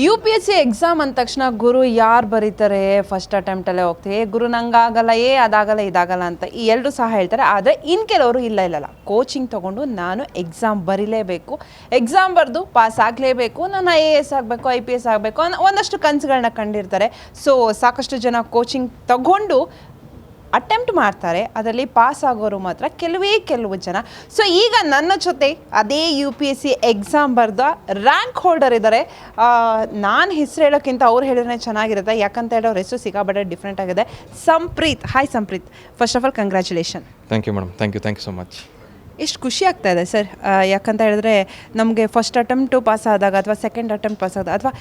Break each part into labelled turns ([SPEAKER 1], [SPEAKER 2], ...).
[SPEAKER 1] U P S C exam ಅಂದ ತಕ್ಷಣ ಗುರು ಯಾರು ಬರೀತಾರೆ? ಫಸ್ಟ್ ಅಟೆಂಪ್ಟಲ್ಲೇ ಹೋಗ್ತೀವಿ. ಗುರು, ನಂಗಾಗಲ್ಲ, ಏ ಅದಾಗಲ್ಲ, ಇದಾಗಲ್ಲ ಅಂತ ಈ ಎಲ್ಲರೂ ಸಹ ಹೇಳ್ತಾರೆ. ಆದರೆ ಇನ್ನು ಕೆಲವರು ಇಲ್ಲ, ಇಲ್ಲಲ್ಲ. ಕೋಚಿಂಗ್ ತೊಗೊಂಡು ನಾನು ಎಕ್ಸಾಮ್ ಬರೀಲೇಬೇಕು. ಎಕ್ಸಾಮ್ ಬರೆದು ಪಾಸ್ ಆಗಲೇಬೇಕು. ನಾನು ಐ ಎ ಎಸ್ ಆಗಬೇಕು ಐ ಪಿ ಎಸ್ ಆಗಬೇಕು ಅನ್ನೋ ಒಂದಷ್ಟು ಕನಸುಗಳನ್ನ ಕಂಡಿರ್ತಾರೆ. ಸೊ ಸಾಕಷ್ಟು ಜನ ಕೋಚಿಂಗ್ ತಗೊಂಡು ಅಟೆಂಪ್ಟ್ ಮಾಡ್ತಾರೆ, ಅದರಲ್ಲಿ ಪಾಸ್ ಆಗೋರು ಮಾತ್ರ ಕೆಲವೇ ಕೆಲವು ಜನ. ಸೊ ಈಗ ನನ್ನ ಜೊತೆ ಅದೇ U P S C exam ಬರೆದ ರ್ಯಾಂಕ್ ಹೋಲ್ಡರ್ ಇದ್ದಾರೆ ನಾನು ಹೆಸರು ಹೇಳೋಕ್ಕಿಂತ ಅವ್ರು ಹೇಳಿದ್ರೆ ಚೆನ್ನಾಗಿರುತ್ತೆ. ಯಾಕಂತ ಹೇಳಿ ಅವ್ರ ಹೆಸರು ಸಿಕ್ಕಾಬಟ್ಟೆ ಡಿಫ್ರೆಂಟ್ ಆಗಿದೆ. Sampreeth. Hi Sampreeth. First of all congratulation
[SPEAKER 2] thank you madam thank you thank you so much
[SPEAKER 1] ಎಷ್ಟು ಖುಷಿ ಆಗ್ತಾ ಇದೆ ಸರ್. ಯಾಕಂತ ಹೇಳಿದ್ರೆ ನಮಗೆ ಫಸ್ಟ್ ಅಟೆಂಪ್ಟು ಪಾಸ್ ಆದಾಗ ಅಥವಾ ಸೆಕೆಂಡ್ ಅಟೆಂಪ್ಟ್ ಪಾಸ್ ಆದಾಗ ಅಥವಾ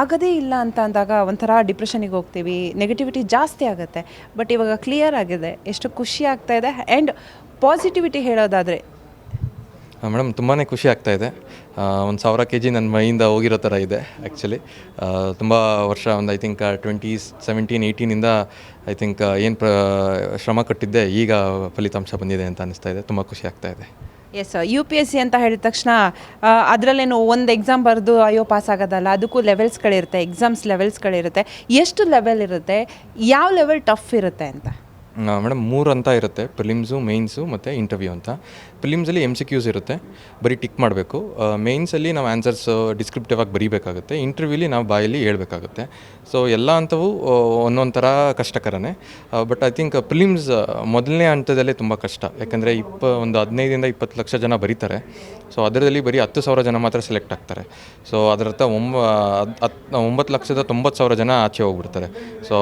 [SPEAKER 1] ಆಗದೇ ಇಲ್ಲ ಅಂತ ಅಂದಾಗ ಒಂಥರ ಡಿಪ್ರೆಷನಿಗೆ ಹೋಗ್ತೀವಿ ನೆಗೆಟಿವಿಟಿ ಜಾಸ್ತಿ ಆಗುತ್ತೆ. ಬಟ್ ಇವಾಗ ಕ್ಲಿಯರ್ ಆಗಿದೆ, ಎಷ್ಟು ಖುಷಿ ಆಗ್ತಾ ಇದೆ. ಆ್ಯಂಡ್ ಪಾಸಿಟಿವಿಟಿ ಹೇಳೋದಾದರೆ
[SPEAKER 2] ಮೇಡಮ್ ತುಂಬಾ ಖುಷಿ ಆಗ್ತಾ ಇದೆ. ಒಂದು ಸಾವಿರ ಕೆ ಜಿ ನನ್ನ ಮೈಯಿಂದ ಹೋಗಿರೋ ಥರ ಇದೆ ಆ್ಯಕ್ಚುಲಿ ತುಂಬ ವರ್ಷ ಒಂದು ಐ ಥಿಂಕ್ ಟ್ವೆಂಟಿ ಸೆವೆಂಟೀನ್ ಏಯ್ಟೀನಿಂದ ಐ ಥಿಂಕ್ ಏನು ಪ್ರ ಶ್ರಮ ಕಟ್ಟಿದ್ದೆ ಈಗ ಫಲಿತಾಂಶ ಬಂದಿದೆ ಅಂತ ಅನಿಸ್ತಾ ಇದೆ. ತುಂಬ ಖುಷಿ ಆಗ್ತಾ ಇದೆ.
[SPEAKER 1] Yes U P S C ಅಂತ ಹೇಳಿದ ತಕ್ಷಣ ಅದರಲ್ಲೇನು ಒಂದು ಎಕ್ಸಾಮ್ ಬರೆದು ಅಯ್ಯೋ ಪಾಸ್ ಆಗೋದಲ್ಲ ಅದಕ್ಕೂ ಲೆವೆಲ್ಸ್ಗಳಿರುತ್ತೆ ಎಕ್ಸಾಮ್ಸ್ ಲೆವೆಲ್ಸ್ಗಳಿರುತ್ತೆ ಎಷ್ಟು ಲೆವೆಲ್ ಇರುತ್ತೆ ಯಾವ ಲೆವೆಲ್ ಟಫ್ ಇರುತ್ತೆ ಅಂತ?
[SPEAKER 2] ಮೇಡಮ್ ಮೂರು ಅಂತ ಇರುತ್ತೆ ಪ್ರಿಲಿಮ್ಸು ಮೇಯ್ನ್ಸು ಮತ್ತು ಇಂಟರ್ವ್ಯೂ ಅಂತ. ಪ್ರಿಲಿಮ್ಸಲ್ಲಿ ಎಂ ಸಿ ಕ್ಯೂಸ್ ಇರುತ್ತೆ. ಬರೀ ಟಿಕ್ ಮಾಡಬೇಕು. ಮೇನ್ಸಲ್ಲಿ ನಾವು ಆನ್ಸರ್ಸ್ ಡಿಸ್ಕ್ರಿಪ್ಟಿವ್ ಆಗಿ ಬರೀಬೇಕಾಗುತ್ತೆ. ಇಂಟರ್ವ್ಯೂಲಿ ನಾವು ಬಾಯಲ್ಲಿ ಹೇಳ್ಬೇಕಾಗುತ್ತೆ. ಸೊ ಎಲ್ಲ ಹಂತವು ಒಂದೊಂಥರ ಕಷ್ಟಕರನೇ. ಬಟ್ ಐ ಥಿಂಕ್ ಪ್ರಿಲಿಮ್ಸ್ ಮೊದಲನೇ ಹಂತದಲ್ಲೇ ತುಂಬ ಕಷ್ಟ. ಯಾಕಂದರೆ ಇಪ್ಪ, ಒಂದು ಹದಿನೈದರಿಂದ ಇಪ್ಪತ್ತು ಲಕ್ಷ ಜನ ಬರೀತಾರೆ. ಸೊ ಅದರಲ್ಲಿ ಬರೀ ಹತ್ತು ಸಾವಿರ ಜನ ಮಾತ್ರ ಸೆಲೆಕ್ಟ್ ಆಗ್ತಾರೆ. ಸೊ ಅದರರ್ಥ ಒಂಬ ಒಂಬತ್ತು ಲಕ್ಷದ ತೊಂಬತ್ತು ಸಾವಿರ ಜನ ಆಚೆ ಹೋಗ್ಬಿಡ್ತಾರೆ. So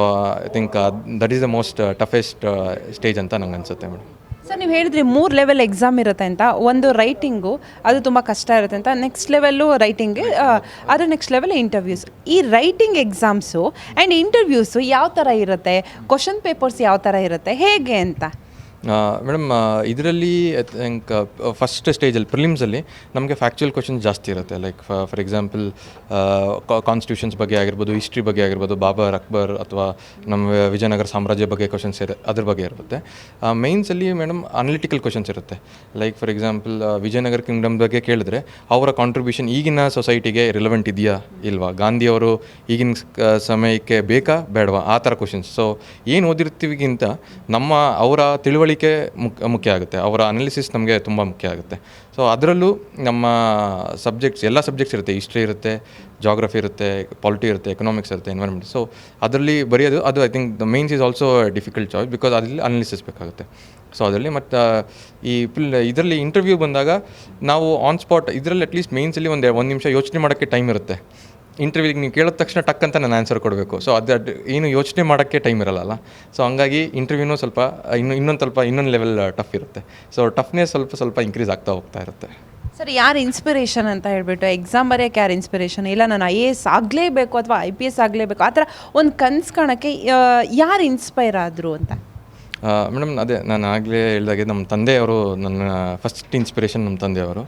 [SPEAKER 2] I think that is the most toughest stage ಅಂತ ನಂಗೆ ಅನಿಸುತ್ತೆ ಮೇಡಮ್
[SPEAKER 1] ಸರ್, ನೀವು ಹೇಳಿದ್ರಿ ಮೂರು ಲೆವೆಲ್ ಎಕ್ಸಾಮ್ ಇರುತ್ತೆ ಅಂತ. ಒಂದು ರೈಟಿಂಗು ಅದು ತುಂಬ ಕಷ್ಟ ಇರುತ್ತೆ ಅಂತ. ನೆಕ್ಸ್ಟ್ ಲೆವೆಲ್ಲು ರೈಟಿಂಗ್ ಅದು ನೆಕ್ಸ್ಟ್ ಲೆವೆಲ್ ಇಂಟರ್ವ್ಯೂಸ್ ಈ ರೈಟಿಂಗ್ ಎಕ್ಸಾಮ್ಸು ಆ್ಯಂಡ್ ಇಂಟರ್ವ್ಯೂಸು ಯಾವ ಥರ ಇರುತ್ತೆ? ಕ್ವಶನ್ ಪೇಪರ್ಸ್ ಯಾವ ಥರ ಇರುತ್ತೆ? ಹೇಗೆ ಅಂತ?
[SPEAKER 2] ಮೇಡಮ್ ಇದರಲ್ಲಿ ಐ ಥಿಂಕ್ ಫಸ್ಟ್ ಸ್ಟೇಜಲ್ಲಿ ಪ್ರಿಲಿಮ್ಸಲ್ಲಿ ನಮಗೆ ಫ್ಯಾಕ್ಚುಯಲ್ ಕ್ವಶನ್ಸ್ ಜಾಸ್ತಿ ಇರುತ್ತೆ. ಲೈಕ್ ಫಾರ್ ಎಕ್ಸಾಂಪಲ್ ಕಾನ್ಸ್ಟಿಟ್ಯೂಷನ್ಸ್ ಬಗ್ಗೆ ಆಗಿರ್ಬೋದು ಹಿಸ್ಟ್ರಿ ಬಗ್ಗೆ ಆಗಿರ್ಬೋದು, ಬಾಬರ್ ಅಕ್ಬರ್ ಅಥವಾ ನಮ್ಮ ವಿಜಯನಗರ ಸಾಮ್ರಾಜ್ಯ ಬಗ್ಗೆ ಕ್ವಶನ್ಸ್ ಇರ, ಅದ್ರ ಬಗ್ಗೆ ಇರುತ್ತೆ. ಮೈನ್ಸಲ್ಲಿ ಮೇಡಮ್ ಅನಲಿಟಿಕಲ್ ಕ್ವಶನ್ಸ್ ಇರುತ್ತೆ. Like for example Vijayanagara kingdom ಬಗ್ಗೆ ಕೇಳಿದ್ರೆ, ಅವರ ಕಾಂಟ್ರಿಬ್ಯೂಷನ್ ಈಗಿನ ಸೊಸೈಟಿಗೆ ರಿಲೆವೆಂಟ್ ಇದೆಯಾ ಇಲ್ವಾ? ಗಾಂಧಿಯವರು ಈಗಿನ ಸಮಯಕ್ಕೆ ಬೇಕಾ, ಬೇಡವಾ? ಆ ಥರ ಕ್ವಶನ್ಸ್ ಸೊ ಏನು ಓದಿರ್ತೀವಿಗಿಂತ ನಮ್ಮ ಅವರ ತಿಳುವಳಿಕೆ ಮುಖ್ಯ ಆಗುತ್ತೆ. ಅವರ ಅನಾಲಿಸಿಸ್ ನಮಗೆ ತುಂಬ ಮುಖ್ಯ ಆಗುತ್ತೆ. ಸೊ ಅದರಲ್ಲೂ ನಮ್ಮ ಸಬ್ಜೆಕ್ಟ್ಸ್ ಎಲ್ಲ ಸಬ್ಜೆಕ್ಟ್ಸ್ ಇರುತ್ತೆ. ಹಿಸ್ಟ್ರಿ ಇರುತ್ತೆ ಜಾಗ್ರಫಿ ಇರುತ್ತೆ ಪಾಲಿಟಿ ಇರುತ್ತೆ ಎಕನಾಮಿಕ್ಸ್ ಇರುತ್ತೆ ಎನ್ವೈರ್ಮೆಂಟ್ ಸೊ ಅದರಲ್ಲಿ ಬರೆಯೋದು, ಅದು I think the mains is also difficult choice because ಅದರಲ್ಲಿ ಅನಾಲಿಸಿಸ್ ಬೇಕಾಗುತ್ತೆ. ಸೊ ಅದರಲ್ಲಿ ಮತ್ತು ಈ ಪಿಲ್ ಇದರಲ್ಲಿ ಇಂಟರ್ವ್ಯೂ ಬಂದಾಗ ನಾವು ಆನ್ ಸ್ಪಾಟ್ ಇದರಲ್ಲಿ ಅಟ್ಲೀಸ್ಟ್ ಮೇನ್ಸಲ್ಲಿ ಒಂದು ಒಂದು ನಿಮಿಷ ಯೋಚನೆ ಮಾಡೋಕ್ಕೆ ಟೈಮ್ ಇರುತ್ತೆ. ಇಂಟರ್ವ್ಯೂಗೆ ನೀವು ಕೇಳಿದ ತಕ್ಷಣ ಟಕ್ ಅಂತ ನಾನು ಆನ್ಸರ್ ಕೊಡಬೇಕು. ಸೊ ಅದು ಅದು ಏನು ಯೋಚನೆ ಮಾಡೋಕ್ಕೆ ಟೈಮ್ ಇರಲ್ಲ ಸೊ ಹಂಗಾಗಿ ಇಂಟರ್ವ್ಯೂನೂ ಸ್ವಲ್ಪ, ಇನ್ನು, ಇನ್ನೊಂದು ಸ್ವಲ್ಪ, ಇನ್ನೊಂದು ಲೆವೆಲ್ ಟಫ್ ಇರುತ್ತೆ. ಸೊ ಟಫ್ನೆಸ್ ಸ್ವಲ್ಪ ಸ್ವಲ್ಪ ಇನ್ಕ್ರೀಸ್ ಆಗ್ತಾ ಹೋಗ್ತಾ ಇರುತ್ತೆ.
[SPEAKER 1] ಸರ್, ಯಾರು ಇನ್ಸ್ಪಿರೇಷನ್ ಅಂತ ಹೇಳ್ಬಿಟ್ಟು ಎಕ್ಸಾಮ್ ಬರೆಯೋಕ್ಕೆ ಯಾರು ಇನ್ಸ್ಪಿರೇಷನ್ ಇಲ್ಲ, ನಾನು ಐ ಎ ಎಸ್ ಆಗಲೇಬೇಕು ಅಥವಾ ಐ ಪಿ ಎಸ್ ಆಗಲೇಬೇಕು, ಆ ಥರ ಒಂದು ಕನ್ಸು ಕಾಣೋಕ್ಕೆ ಯಾರು ಇನ್ಸ್ಪೈರ್ ಆದರು ಅಂತ?
[SPEAKER 2] ಮೇಡಮ್, ಅದೇ, ನಾನು ಆಗಲೇ ಹೇಳಿದಾಗೆ ನಮ್ಮ ತಂದೆಯವರು ನನ್ನ ಫಸ್ಟ್ ಇನ್ಸ್ಪಿರೇಷನ್ ನಮ್ಮ ತಂದೆಯವರು.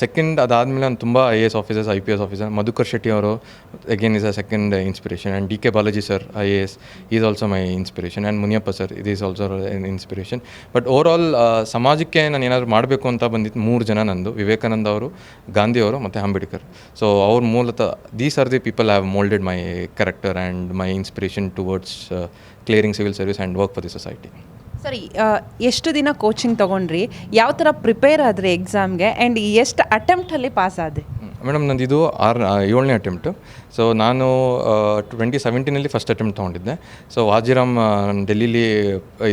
[SPEAKER 2] ಸೆಕೆಂಡ್ ಅದಾದಮೇಲೆ ನಾನು ತುಂಬ I A S officers I P S officer Madhukar Shetty ಅವರು again is a second inspiration and D K Balaji sir I A S is also my inspiration and Muniyappa sir ಇದು is also inspiration but over all ಸಮಾಜಕ್ಕೆ ನಾನು ಏನಾದರೂ ಮಾಡಬೇಕು ಅಂತ ಬಂದಿದ್ದು ಮೂರು ಜನ ನಂದು, ವಿವೇಕಾನಂದ ಅವರು, ಗಾಂಧಿ ಅವರು ಮತ್ತು ಅಂಬೇಡ್ಕರ್. ಸೊ ಅವ್ರ ಮೂಲತಃ these are the people have moulded my character and my inspiration towards clearing civil service and work for the society
[SPEAKER 1] ಸರಿ ಎಷ್ಟು ದಿನ ಕೋಚಿಂಗ್ ತೊಗೊಂಡ್ರಿ? ಯಾವ ಥರ ಪ್ರಿಪೇರ್ ಆದ್ರಿ ಎಕ್ಸಾಮ್ಗೆ ಆ್ಯಂಡ್ ಎಷ್ಟು ಅಟೆಂಪ್ಟಲ್ಲಿ ಪಾಸ್ ಆದ್ರಿ?
[SPEAKER 2] ಮೇಡಮ್ ನಂದು ಇದು ಆರು ಏಳನೇ ಅಟೆಂಪ್ಟು ಸೊ ನಾನು ಟ್ವೆಂಟಿ ಸೆವೆಂಟೀನಲ್ಲಿ ಫಸ್ಟ್ ಅಟೆಂಪ್ಟ್ ತೊಗೊಂಡಿದ್ದೆ. ಸೊ ವಾಜಿರಾಮ್ ಡೆಲ್ಲಿಲಿ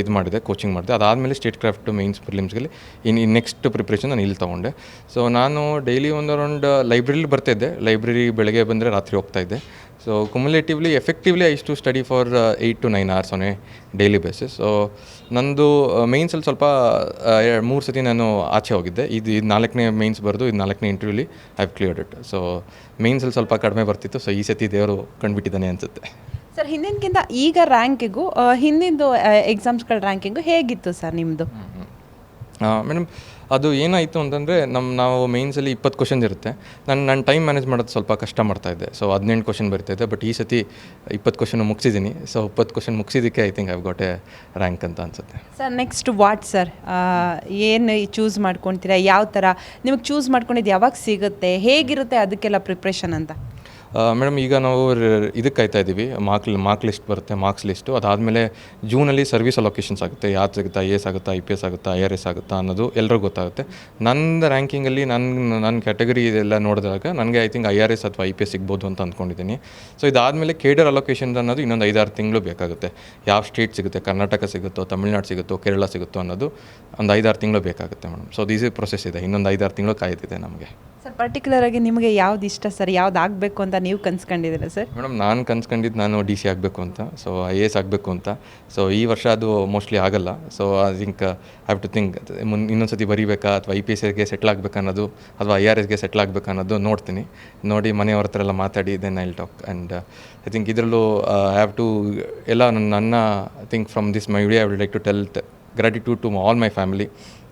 [SPEAKER 2] ಇದು ಮಾಡಿದೆ ಕೋಚಿಂಗ್ ಮಾಡಿದೆ. ಅದಾದಮೇಲೆ ಸ್ಟೇಟ್ ಕ್ರಾಫ್ಟ್ ಮೈನ್ಸ್ ಪ್ರಿಲಿಮ್ಸ್ಗೆ ಇನ್ನು ನೆಕ್ಸ್ಟ್ ಪ್ರಿಪ್ರೇಷನ್ ನಾನು ಇಲ್ಲಿ ತೊಗೊಂಡೆ. ಸೊ ನಾನು ಡೈಲಿ ಒಂದು ಅರೌಂಡ್ ಲೈಬ್ರರಿಲಿ ಬರ್ತಾಯಿದ್ದೆ ಲೈಬ್ರರಿ ಬೆಳಗ್ಗೆ ಬಂದರೆ ರಾತ್ರಿ so cumulatively effectively I to study for eight to nine hours on a daily basis so ನಂದು ಮೇನ್ಸಲ್ಲಿ ಸ್ವಲ್ಪ ಮೂರು ಸತಿ ನಾನು ಆಚೆ ಹೋಗಿದ್ದೆ. ಇದು ಇದು ನಾಲ್ಕನೇ ಮೇನ್ಸ್ ಬರೆದು ಇದು ನಾಲ್ಕನೇ ಇಂಟರ್ವ್ಯೂಲಿ I have cleared it so ಮೇನ್ಸಲ್ಲಿ ಸ್ವಲ್ಪ ಕಡಿಮೆ ಬರ್ತಿತ್ತು. ಸೊ ಈ ಸತಿ ದೇವರು ಕಂಡುಬಿಟ್ಟಿದ್ದಾನೆ ಅನಿಸುತ್ತೆ.
[SPEAKER 1] ಸರ್ ಹಿಂದಿನಕ್ಕಿಂತ ಈಗ ರ್ಯಾಂಕಿಗೂ ಹಿಂದಿಂದು ಎಕ್ಸಾಮ್ಸ್ಗಳ ರ್ಯಾಂಕಿಂಗು ಹೇಗಿತ್ತು ಸರ್ ನಿಮ್ಮದು
[SPEAKER 2] ಮೇಡಮ್, ಅದು ಏನಾಯಿತು ಅಂತಂದರೆ ನಮ್ಮ ನಾವು ಮೇನ್ಸಲ್ಲಿ ಇಪ್ಪತ್ತು ಕ್ವಶನ್ಸ್ ಇರುತ್ತೆ. ನಾನು ನಾನು ಟೈಮ್ ಮ್ಯಾನೇಜ್ ಮಾಡೋದು ಸ್ವಲ್ಪ ಕಷ್ಟ ಮಾಡ್ತಾ ಇದ್ದೆ. ಸೊ ಹದಿನೆಂಟು ಕ್ವಶನ್ ಬರ್ತಾಯಿದ್ದೆ ಬಟ್ ಈ ಸತಿ ಇಪ್ಪತ್ತು ಕ್ವಶನ್ ಮುಗಿಸಿದ್ದೀನಿ ಸೊ ಇಪ್ಪತ್ತು question ಮುಗಿಸಿದ್ದಕ್ಕೆ I think I've got rank ಅಂತ ಅನಿಸುತ್ತೆ.
[SPEAKER 1] ಸರ್ ನೆಕ್ಸ್ಟ್ ವಾಟ್ ಸರ್ ಏನು ಚೂಸ್ ಮಾಡ್ಕೊತೀರಾ? ಯಾವ ಥರ ನಿಮಗೆ ಚೂಸ್ ಮಾಡ್ಕೊಂಡಿದ್ದು ಯಾವಾಗ ಸಿಗುತ್ತೆ? ಹೇಗಿರುತ್ತೆ ಅದಕ್ಕೆಲ್ಲ ಪ್ರಿಪ್ರೇಷನ್ ಅಂತ?
[SPEAKER 2] ಮೇಡಮ್, ಈಗ ನಾವು ಇದಕ್ಕೆ ಕಾಯ್ತಾ ಇದ್ದೀವಿ. ಮಾರ್ಕ್ ಮಾರ್ಕ್ ಲಿಸ್ಟ್ ಬರುತ್ತೆ, ಮಾರ್ಕ್ಸ್ ಲಿಸ್ಟು. ಅದಾದಮೇಲೆ ಜೂನಲ್ಲಿ ಸರ್ವಿಸ್ ಅಲೊಕೇಶನ್ಸ್ ಆಗುತ್ತೆ. ಯಾರು ಸಿಗುತ್ತಾ ಎ ಎಸ್ ಆಗುತ್ತಾ ಐ ಪಿ ಎಸ್ ಆಗುತ್ತಾ, ಐ ಆರ್ ಎಸ್ ಆಗುತ್ತಾ ಅನ್ನೋದು ಎಲ್ಲರಿಗೂ ಗೊತ್ತಾಗುತ್ತೆ. ನನ್ನ ರ್ಯಾಂಕಿಂಗಲ್ಲಿ ನನ್ನ ನನ್ನ ಕ್ಯಾಟಗರಿ ಇದೆಲ್ಲ ನೋಡಿದಾಗ ನನಗೆ I think I R S ಅಥವಾ ಐ ಪಿ ಎಸ್ ಸಿಗ್ಬೋದು ಅಂತ ಅಂದ್ಕೊಂಡಿದ್ದೀನಿ. ಸೊ ಇದಾದಮೇಲೆ ಕೇಡರ್ ಅಲೊಕೇಶನ್ ಅನ್ನೋದು ಇನ್ನೊಂದು ಐದಾರು ತಿಂಗಳು ಬೇಕಾಗುತ್ತೆ. ಯಾವ ಸ್ಟೇಟ್ ಸಿಗುತ್ತೆ, ಕರ್ನಾಟಕ ಸಿಗುತ್ತೋ, ತಮಿಳ್ನಾಡು ಸಿಗುತ್ತೋ, ಕೇರಳ ಸಿಗುತ್ತೋ ಅನ್ನೋದು ಒಂದು ಐದಾರು ತಿಂಗಳು ಬೇಕಾಗುತ್ತೆ ಮೇಡಮ್. ಸೊ ಈಸಿ ಪ್ರೊಸೆಸ್ ಇದೆ. ಇನ್ನೊಂದು ಐದಾರು ತಿಂಗಳು ಕಾಯ್ದಿದೆ ನಮಗೆ.
[SPEAKER 1] ಸರ್ ಪರ್ಟಿಕ್ಯುಲರ್ ಆಗಿ ನಿಮಗೆ ಯಾವ್ದು ಇಷ್ಟ ಸರ್ ಯಾವ್ದು ಆಗಬೇಕು ಅಂತ ನೀವು ಕನ್ಸ್ಕೊಂಡಿದ್ದೀರ ಸರ್
[SPEAKER 2] ಮೇಡಮ್ ನಾನು ಕನ್ಸ್ಕೊಂಡಿದ್ದು ನಾನು ಡಿ ಸಿ ಆಗಬೇಕು ಅಂತ ಸೊ ಐ ಎ ಎಸ್ ಆಗಬೇಕು ಅಂತ. ಸೊ ಈ ವರ್ಷ ಅದು ಮೋಸ್ಟ್ಲಿ ಆಗಲ್ಲ. So I think have to think ಮುನ್ ಇನ್ನೊಂದು ಸತಿ ಬರೀಬೇಕಾ ಅಥವಾ ಐ ಪಿ ಎಸ್ಗೆ ಸೆಟ್ಲ್ ಆಗಬೇಕು ಅನ್ನೋದು ಅಥವಾ ಐ ಆರ್ ಎಸ್ಗೆ ಸೆಟ್ಲ್ ಆಗಬೇಕು ಅನ್ನೋದು ನೋಡ್ತೀನಿ. ನೋಡಿ ಮನೆಯವ್ರ ಹತ್ರ ಎಲ್ಲ ಮಾತಾಡಿ then I'll talk and I think ಇದರಲ್ಲೂ ಹ್ಯಾವ್ ಟು ಎಲ್ಲ ನನ್ನ ನನ್ನ I think from this my video I would like to tell gratitude to all my family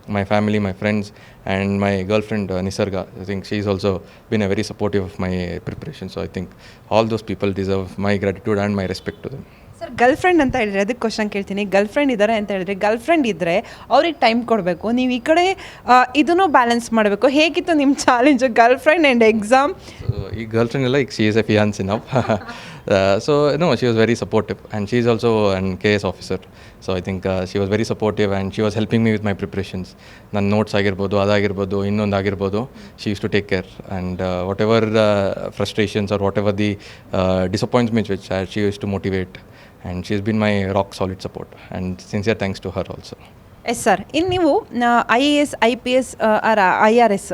[SPEAKER 2] my family, my friends, and my girlfriend uh, Nisarga. I think she's also been a very supportive of my preparation. So I think all those people deserve my gratitude and my respect to them.
[SPEAKER 1] Sir girlfriend ಅಂತ ಹೇಳಿದ್ರೆ ಅದಕ್ಕೆ question ಕೇಳ್ತೀನಿ girl friend ಇದ್ದಾರೆ ಅಂತ ಹೇಳಿದ್ರೆ girl friend ಇದ್ದರೆ ಅವ್ರಿಗೆ time ಕೊಡಬೇಕು ನೀವು ಈ ಕಡೆ ಇದನ್ನು ಬ್ಯಾಲೆನ್ಸ್ ಮಾಡಬೇಕು ಹೇಗಿತ್ತು ನಿಮ್ಮ challenge girlfriend and exam
[SPEAKER 2] So girl girlfriend ಎಲ್ಲ ಈಗ she is a fiancé now. Uh, so no, she was very supportive, and she is also an KS officer. So I think uh, she was very supportive, and she was helping me with my preparations. ನನ್ನ notes ಆಗಿರ್ಬೋದು ಅದಾಗಿರ್ಬೋದು ಇನ್ನೊಂದು ಆಗಿರ್ಬೋದು she used to take care and whatever ever frustrations are whatever the disappointments which she used to motivate and she is been my rock solid support and sincere thanks to her also
[SPEAKER 1] yes sir ಇನ್ನು ನೀವು I A S I P S I R S S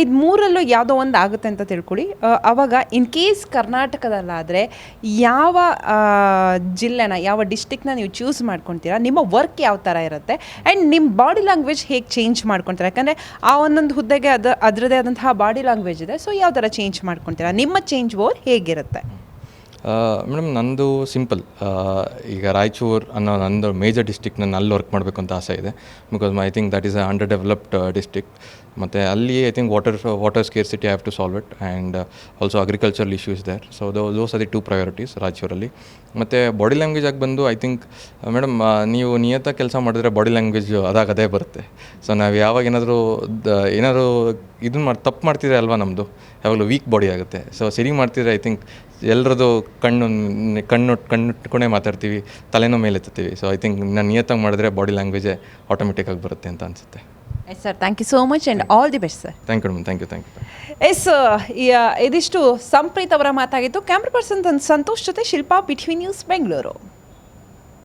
[SPEAKER 1] ಇದು ಮೂರಲ್ಲೂ ಯಾವುದೋ ಒಂದು ಆಗುತ್ತೆ ಅಂತ ತಿಳ್ಕೊಳ್ಳಿ. ಅವಾಗ ಇನ್ ಕೇಸ್ ಕರ್ನಾಟಕದಲ್ಲಾದರೆ ಯಾವ ಜಿಲ್ಲೆನ, ಯಾವ ಡಿಸ್ಟಿಕ್ನ ನೀವು ಚೂಸ್ ಮಾಡ್ಕೊತೀರಾ, ನಿಮ್ಮ ವರ್ಕ್ ಯಾವ ಥರ ಇರುತ್ತೆ ಆ್ಯಂಡ್ ನಿಮ್ಮ ಬಾಡಿ ಲ್ಯಾಂಗ್ವೇಜ್ ಹೇಗೆ ಚೇಂಜ್ ಮಾಡ್ಕೊತೀರಾ, ಯಾಕಂದರೆ ಆ ಒಂದೊಂದು ಹುದ್ದೆಗೆ ಅದು ಅದರದೇ ಆದಂತಹ ಬಾಡಿ ಲ್ಯಾಂಗ್ವೇಜ್ ಇದೆ ಸೊ ಯಾವ ಥರ ಚೇಂಜ್ ಮಾಡ್ಕೊತೀರಾ, ನಿಮ್ಮ ಚೇಂಜ್ ಓವರ್ ಹೇಗಿರುತ್ತೆ?
[SPEAKER 2] ಮೇಡಮ್, ನಂದು ಸಿಂಪಲ್. ಈಗ ರಾಯಚೂರು ಅನ್ನೋ ನಂದು ಮೇಜರ್ ಡಿಸ್ಟಿಕ್ ನಾನು ಅಲ್ಲಿ ವರ್ಕ್ ಮಾಡಬೇಕು ಅಂತ ಆಸೆ ಇದೆ. Because I think that is a under developed district ಮತ್ತು ಅಲ್ಲಿ I think water water scarcity have to solve it and also agricultural issues there so though those are the two priorities ರಾಯಚೂರಲ್ಲಿ. ಮತ್ತು body language ಆಗಿ ಬಂದು I think madam ನೀವು ನಿಯತ ಕೆಲಸ ಮಾಡಿದ್ರೆ body language ಅದಾಗ ಅದೇ ಬರುತ್ತೆ. ಸೊ ನಾವು ಯಾವಾಗ ಏನಾದರೂ ಏನಾದರೂ ಇದನ್ನ ಮಾಡಿ, ತಪ್ಪು ಮಾಡ್ತಿದ್ರೆ ಅಲ್ವಾ ನಮ್ಮದು ಯಾವಾಗಲೂ ವೀಕ್ ಬಾಡಿ ಆಗುತ್ತೆ. ಸೊ ಸರಿ ಮಾಡ್ತಿದ್ರೆ ಐ ಥಿಂಕ್ ಎಲ್ಲರದು ಕಣ್ಣು ಕಣ್ಣು ಕಣ್ಣಿಟ್ಕೊಂಡೇ ಮಾತಾಡ್ತೀವಿ ತಲೆನೋ ಮೇಲೆ ಎತ್ತುತ್ತೀವಿ. ಸೊ ಐ ಥಿಂಕ್ ನಾನು ನಿಯತ್ತಾಗಿ ಮಾಡಿದ್ರೆ ಬಾಡಿ ಲ್ಯಾಂಗ್ವೇಜೇ ಆಟೋಮೆಟಿಕ್ಕಾಗಿ ಬರುತ್ತೆ ಅಂತ ಅನಿಸುತ್ತೆ.
[SPEAKER 1] Yes sir thank you so much and all the best sir
[SPEAKER 2] thank you thank you thank you
[SPEAKER 1] yes ಇದಿಷ್ಟು ಸಂಪ್ರೀತ್ ಅವರ ಮಾತಾಗಿತ್ತು ಕ್ಯಾಮ್ರಾ ಪರ್ಸನ್ ಸಂತೋಷ್ ಜೊತೆ ಶಿಲ್ಪಾ ಬಿಟ್ವೀನ್ ನ್ಯೂಸ್ ಬೆಂಗಳೂರು